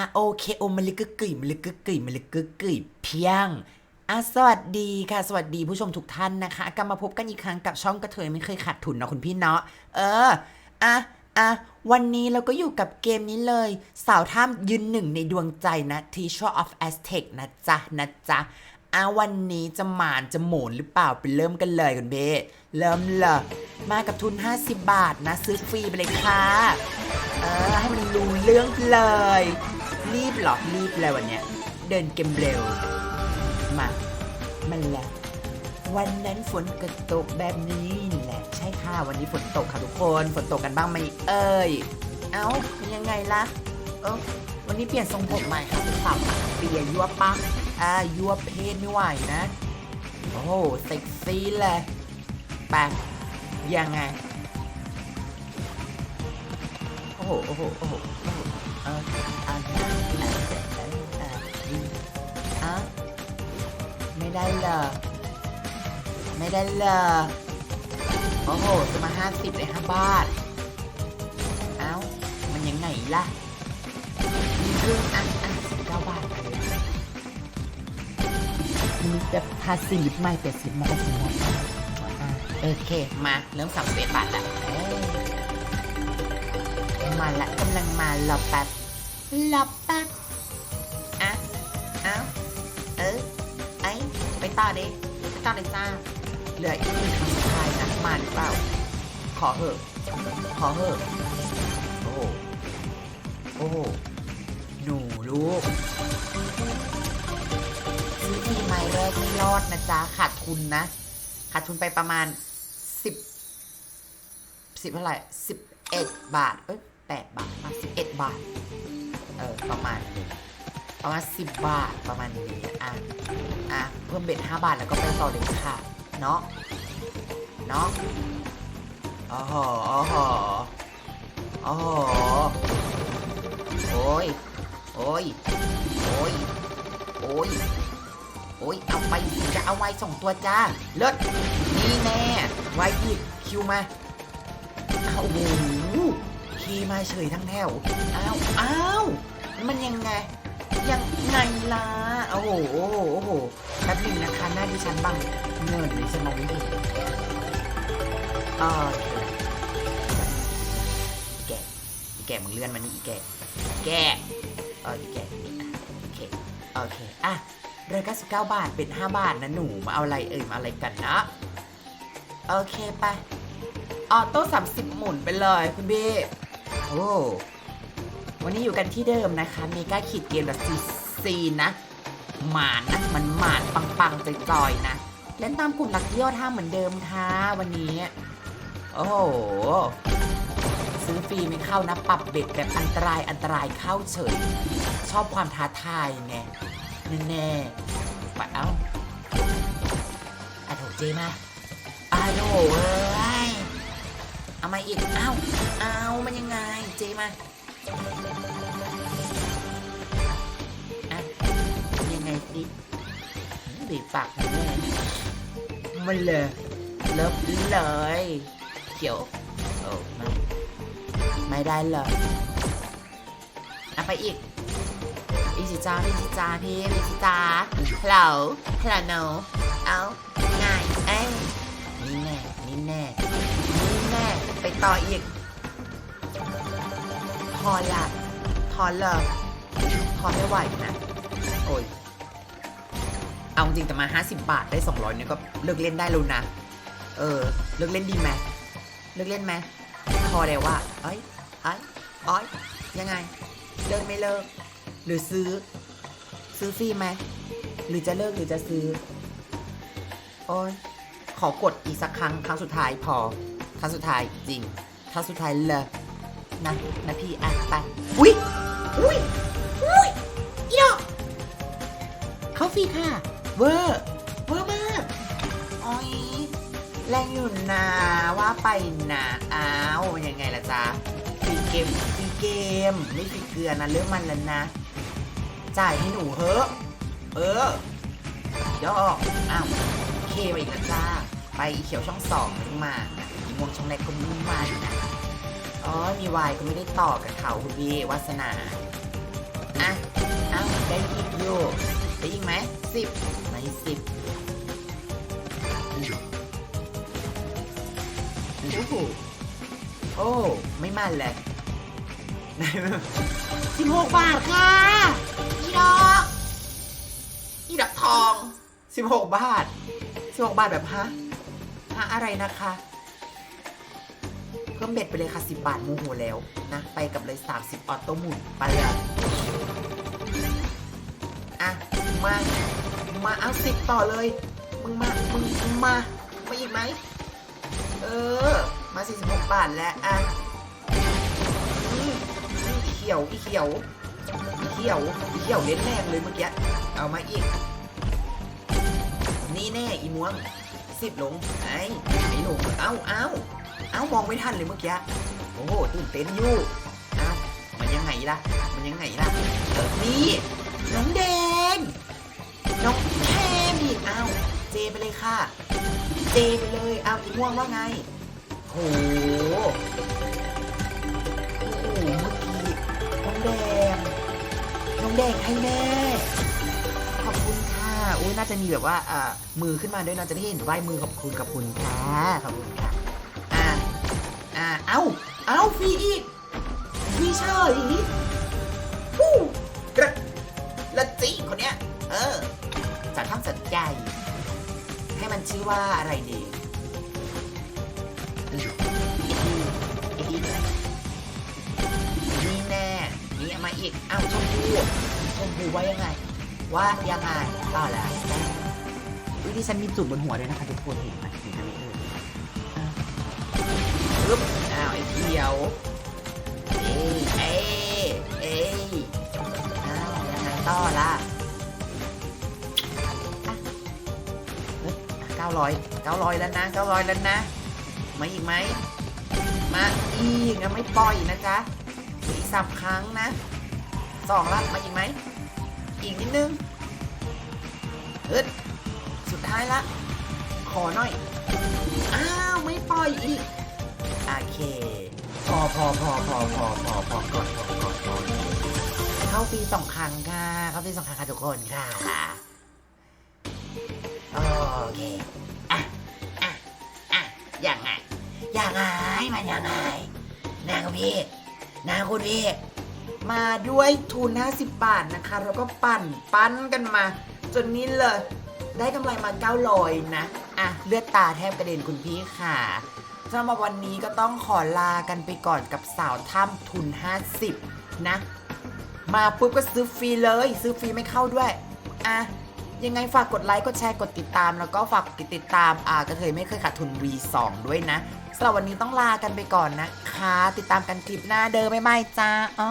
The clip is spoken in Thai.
อะโอเคโอมาลิกกึกกึ่ยมาลิกกึกกึ่ยมาลิกกึกกึ่ยเพียงอะสวัสดีค่ะ สวัสดีผู้ชมทุกท่านนะคะกลับมาพบกันอีกครั้งกับช่องกระเทยไม่เคยขาดทุนนะคุณพี่เนาะเอออะอะวันนี้เราก็อยู่กับเกมนี้เลย สาวท่ามยืนหนึ่งในดวงใจนะ Teacher of Aztec นะจ๊ะนะจ๊ะอะวันนี้จะหมานจะหมนหรือเปล่าไปเริ่มกันเลยคุณเบเริ่มเลยมากับทุน 50 บาทนะ ซื้อฟรีไปเลยค่ะ เออให้มันรู้เรื่องเลย รีบหรอรีบเลยวันเนี้ยเดินเกมเร็ว มา มันแหละ วันนั้นฝนก็ตกแบบนี้แหละ ใช่ค่ะ วันนี้ฝนตกค่ะทุกคน ฝนตกกันบ้างไหมเอ่ย เอ้า ยังไงล่ะ เออวันนี้เปลี่ยนทรงผมใหม่ค่ะคุณสาวเปลี่ยนยั่วปะอ่ายั่วเพศไม่ไหวนะ โอ้เซ็กซี่เลยไปยังไง โอ้โห โอ้โห โอ้โหโอ้โหเออ อ่าอะไม่ได้เหรอ ไม่ได้เหรอ โอ้โหจะมาห้าสิบเลยห้าบาท เอ้า มันยังไงล่ะนี่คืออะอะสิบเก้าบาทนี่จะทาสีลิปใหม่แต่สีมอกสีมอกอะโอเค มาเริ่มสับเปบาทละมาละกำลังมารอแป๊บรอแป๊บ ต่อดิไปต่อเลยจ้าเหลืออีกหนึ่งคำสุดท้ายนะมาหรือเปล่า ขอเหอะ ขอเหอะ โอ้โหโอ้โหหนูลูกซื้อทีไม้แรกไม่รอดนะจ๊ะ ขาดทุนนะ ขาดทุนไปประมาณสิบสิบเท่าไหร่สิบเอ็ดบาท เอ้ยแปดบาทมาสิบเอ็ดบาท เออ ประมาณ ประมาณสิบบาทประมาณนี้อะ เพิ่มเบ็ดห้าบาทแล้วก็ไปต่อเลยค่ะ เนาะเนาะอ๋อหออ๋อหออ๋อหอโอ้ย โอ้ย โอ้ย โอ้ย โอ้ย เอาไปจะเอาไว้ส่งตัวจ้า เลิศนี่แน่ไว้อีกคิวมาเอาโอ้โหขี่มาเฉยทั้งแถวอ้าวอ้าวมันยังไง ยังไงล่ะโอ้โหโอ้โหโอ้โหแป๊บหนึงนะคะหน้าดิฉันบังเงินเลยฉันมองไม่เห็นโอเคอีแกอีแกมึงเลื่อนมานี่อีแกอีแกเอออีแกนี่อะโอเคโอเคอะร้อยเก้าสิบเก้าบาทเป็นห้าบาทนะหนูมาเอาอะไรเอ่ยมาอะไรกันนะโอเคไปออโต้30หมุนไปเลยคุณพี่โอ้ วันนี้อยู่กันที่เดิมนะคะเมกาขีดเกมแบบซีซีนะหมานนะมันหมานปังๆจอยๆนะเล่นตามกลุ่มนักเที่ยวท่าเหมือนเดิมค่ะวันนี้ โอ้โห ซื้อฟรีไม่เข้านะ ปรับเบ็ดแบบอันตรายอันตรายเข้าเฉย ชอบความท้าทายไงแน่ๆไปเอ้าอะโถเจมาอะโถเอ้ยเอามาอีก เอ้า เอามันยังไง เจมา บีปากแม่มันเลยเลิฟเลย เขียวโอ้ไม่ไม่ได้เลยเอาไปอีกอีสิจ้าพี่สิจ้าพี่พี่สิจ้าฮัลโหลฮัลโหลเอาง่ายเอ้ยนี่แน่นี่แน่นี่แน่ไปต่ออีกพอละพอเลยพอไม่ไหวนะโอ้ย เอาจริงแต่มา 50 บาทได้ 200เนี่ยก็เลิกเล่นได้แล้วนะ เออ เลิกเล่นดีไหมเลิกเล่นไหมพอแล้วว่าเอ้ยเอ้ยเอ้ยยังไง เลิกไม่เลิก หรือซื้อ ซื้อฟรีไหมหรือจะเลิกหรือจะซื้อ โอ้ยขอกดอีกสักครั้ง ครั้งสุดท้ายพอ ครั้งสุดท้ายจริง ครั้งสุดท้ายเลยนะนะพี่อะไป อุ้ยอุ้ยอุ้ยอีดอกเขาฟรีค่ะ เวอร์เวอร์มากโอ้ยแรงอยู่นะว่าไปนะอ้าวยังไงล่ะจ๊ะฟีเกมฟีเกม ไม่ฟีเกลือนะเรื่องมันแล้วนะ จ่ายให้หนูเถอเออยอกอ้าวเคไปอีกแล้วจ้า ไปอีเขียวช่องสองไม่มาอีม่วงช่องแรกก็ไม่มาอีกนะอ๋อ มีวายก็ไม่ได้ต่อกับเขาคุณพี่วาสนา อะอยู่ได้อีกไหมสิบ ไม่สิบโอ้โหโอ้ ไม่มันเลยสิบหกบาทค่ะ อีดอก อีดอกทองสิบหกบาทสิบหกบาทแบบฮะฮะอะไรนะคะ เพิ่มเบ็ดไปเลยค่ะสิบบาทโมโหแล้วนะ ไปกับเลยสามสิบออโต้หมุนไปเลยอะ มา มาเอาสิบต่อเลย มึงมา มึงมึงมามาอีกไหม เออ มาสี่สิบหกบาทแล้วอะอืมเขียวอีเขียวอีเขียวอีเขียวเล่นแรงเลยเมื่อกี้ เอามาอีก นี่แน่อีม่วงสิบลงไอ้ไอ้หนูเอ้าเอ้าเอ้ามองไม่ทันเลยเมื่อกี้ โอ้โหตื่นเต้นอยู่เอ้ามันยังไงล่ะ มันยังไงล่ะเออนี่น้องแดง น้องแคมีอ้าวเจไปเลยค่ะ เจไปเลยเอาอีม่วงว่าไงโหโอ้โหเมื่อกี้น้องแดงน้องแดงให้แม่ขอบคุณค่ะอุ้ยน่าจะมีแบบว่าอ่ามือขึ้นมาด้วยเนาจะได้เห็นไหวมือขอบคุณขอบคุณค่ะขอบคุณค่ะอ่าอ่าเอ้าเอ้าฟรีอีก มาอีกเอ้าชมพูชมพูว่ายังไง ว่ายังไงต่อแล้ววิที่ฉันมีจุดบนหัวด้วยนะคะทุกคนเห็นไหมเห็นไหมเออปึ๊บอ้าวไอ้เขียว เอ้ยเอ้ยเอ้ยอ้าวยังไงต่อล่ะเก้าร้อยเก้าร้อยแล้วนะเก้าร้อยแล้วนะมาอีกไหมมาอีกนะไม่ปล่อยนะจ๊ะ อีกสามครั้งนะสองละมาอีกไหม อีกนิดนึงเฮ้ยสุดท้ายละ ขอหน่อย อ้าว ไม่ปล่อยอีก โอเค พอพอพอพอพอพอพอก่อนพอก่อนพอเข้าปีสองครั้งค่ะ เข้าปีสองครั้งค่ะทุกคนค่ะ โอเค อะ อะ อะยังไงยังไง มันยังไงนางพี่ นางคุณพี่มาด้วยทุน 50 บาทนะคะ แล้วก็ปั่นปั้นกันมา จนนี้เลย ได้กำไรมา900นะ อะ เลือดตาแทบกระเด็นคุณพี่ค่ะสำหรับวันนี้ก็ต้องขอลากันไปก่อนกับสาวถ้ำทุน 50 นะ มาปุ๊บก็ซื้อฟรีเลย ซื้อฟรีไม่เข้าด้วย อะ ยังไงฝากกดไลค์ กดแชร์ กดติดตาม แล้วก็ฝากกดติดตามอ่ากระเทยไม่เคยขาดทุน V2 ด้วยนะสำหรับวันนี้ต้องลากันไปก่อนนะคะ ติดตามกันคลิปหน้าเดิมไม่ไม่จ้าอ๋อ